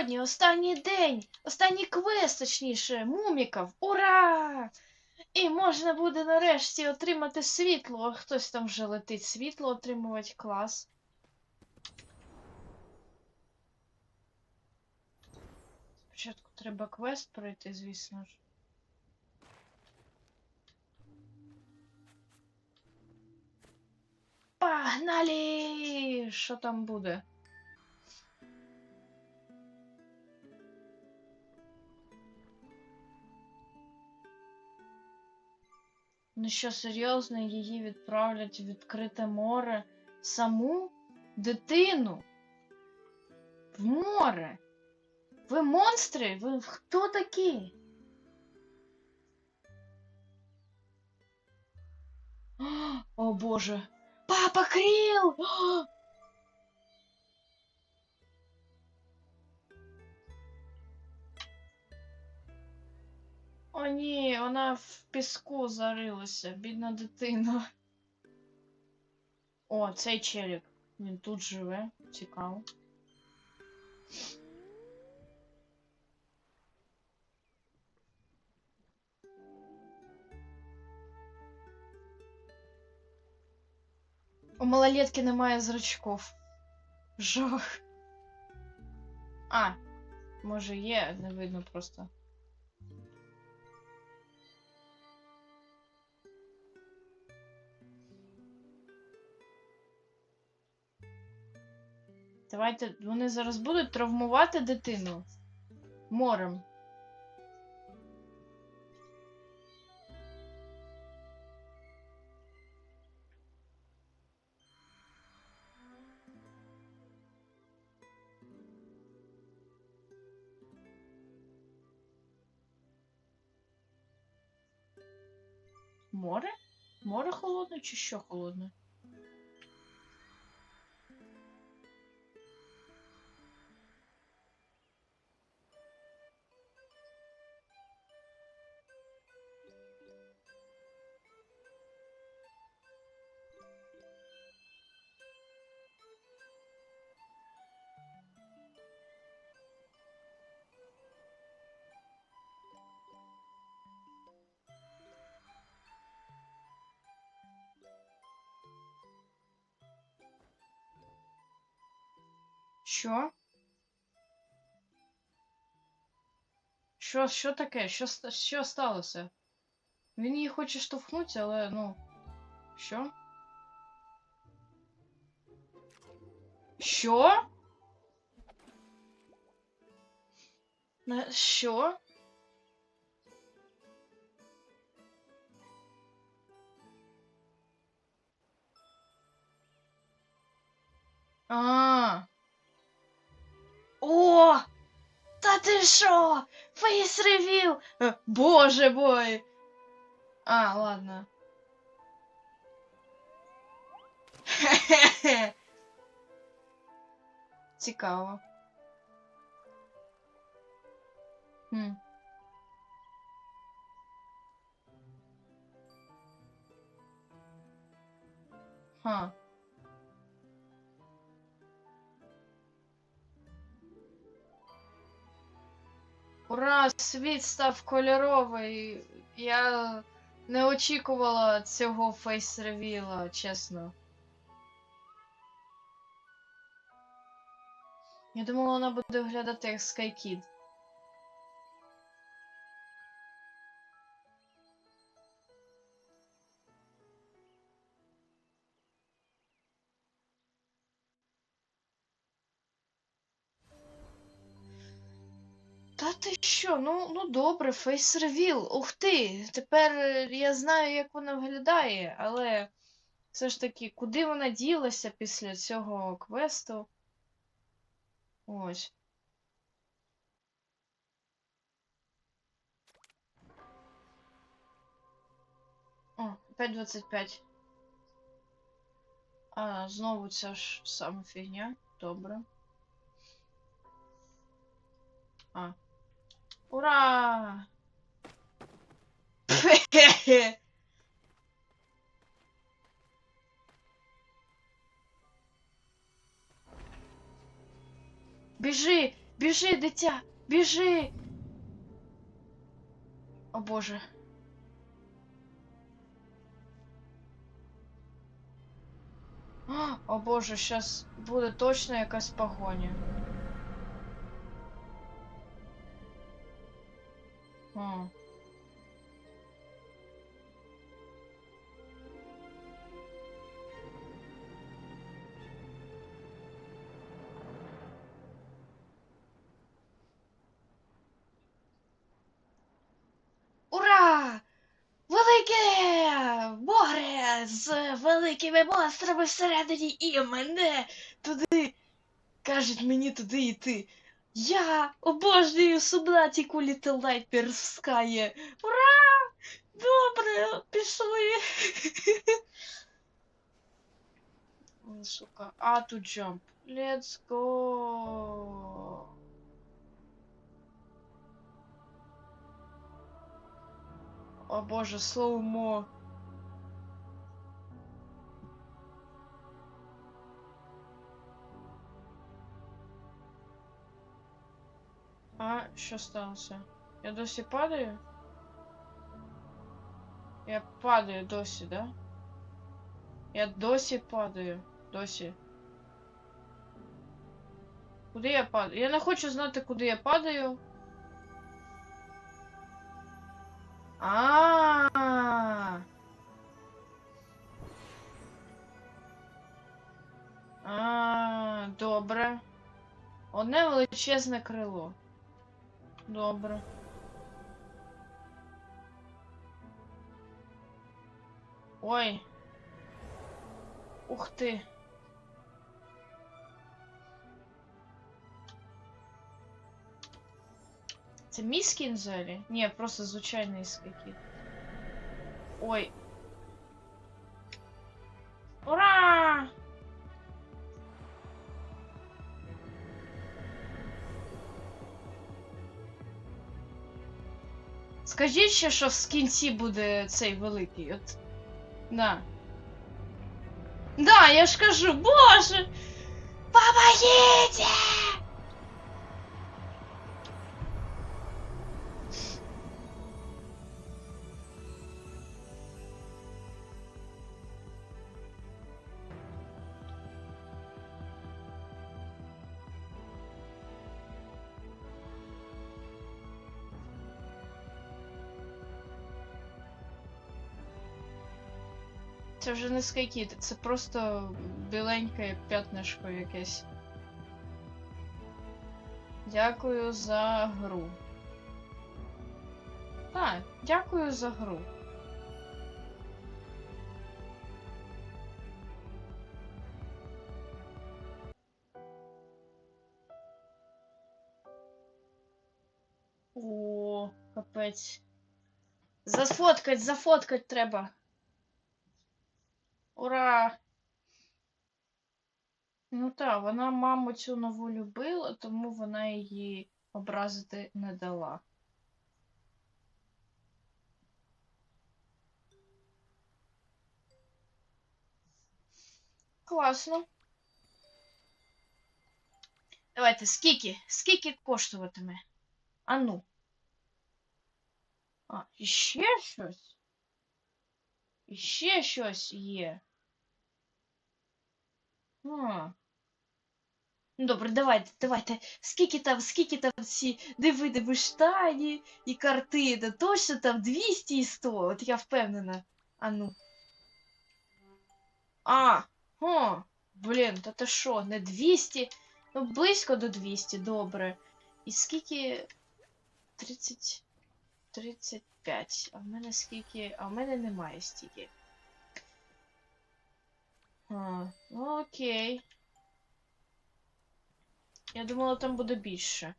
Сьогодні останній день, останній квест, точніше, муміків. Ура! І можна буде нарешті отримати світло. Хтось там вже летить світло отримувати клас. Спочатку треба квест пройти, звісно ж. Погнали! Що там буде? Ну що, серйозно, її відправлять в відкрите море саму дитину? В море? Ви монстри? Ви хто такі? О боже. Папа Кріл! О, ні, вона в піску зарилася, бідна дитина. О, цей челік. Він тут живе. Цікаво. У малолетки немає зрачков. Жах. А, може є, не видно просто. Давайте, вони зараз будуть травмувати дитину морем. Море? Море холодне чи що холодне? Що? Що, що таке? Що, що сталося? Він її хоче штовхнути, але ну. Що? Що? Що? Що? Фейс ревіл! Е, Боже мой! А, ладно. Цікаво. Хм. Ха. Ура, світ став кольоровий. Я не очікувала цього фейс-ревіла, чесно. Я думала, вона буде виглядати як Skykid. Та ти що? Ну, ну добре, фейс ревіл. Ух ти! Тепер е, я знаю, як вона виглядає, але все ж таки, куди вона ділася після цього квесту? Ось. О, 5.25. А, знову ця ж сама фігня. Добре. А. Ура! Біжи! Біжи, дитя! Біжи! О боже. О боже, щас буде точно якась погоня. Велике море з великими монстрами всередині і мене туди. Кажуть мені туди йти. Я обожнюю Субнатіку Little Nightmares в Sky. Ура! Добре, пішли. Сука, а to jump. Let's go. О боже, слоумо. А, що сталося? Я досі падаю? Я падаю досі, да? Я досі падаю. Досі. Куди я падаю? Я не хочу знати, куди я падаю. А. добре. Одне величезне крило. Добре. Ой. Ух ти. Це мій скін взагалі? Ні, просто звичайний скін. Ой. Скажіть ще, що в кінці буде цей великий. От. Да. Да, я ж кажу, боже! Помогите! Це вже не скайкіт, це просто біленьке п'ятнишко якесь. Дякую за гру. Так, дякую за гру. О, капець. Зафоткать, зафоткать треба. Ура! Ну так, вона маму цю нову любила, тому вона її образити не дала. Класно. Давайте, скільки? Скільки коштуватиме? А ну. А, іще щось? Іще щось є. А. Ну, добре, давайте, давайте. Скільки там, скільки там ці диви штані і картини? Точно там 200 і 100, от я впевнена. А ну. А, о, блін, та ти що, не 200? Ну, близько до 200, добре. І скільки? 30... 35. А в мене скільки. А в мене немає стільки. А, ну окей. Я думала, там буде більше.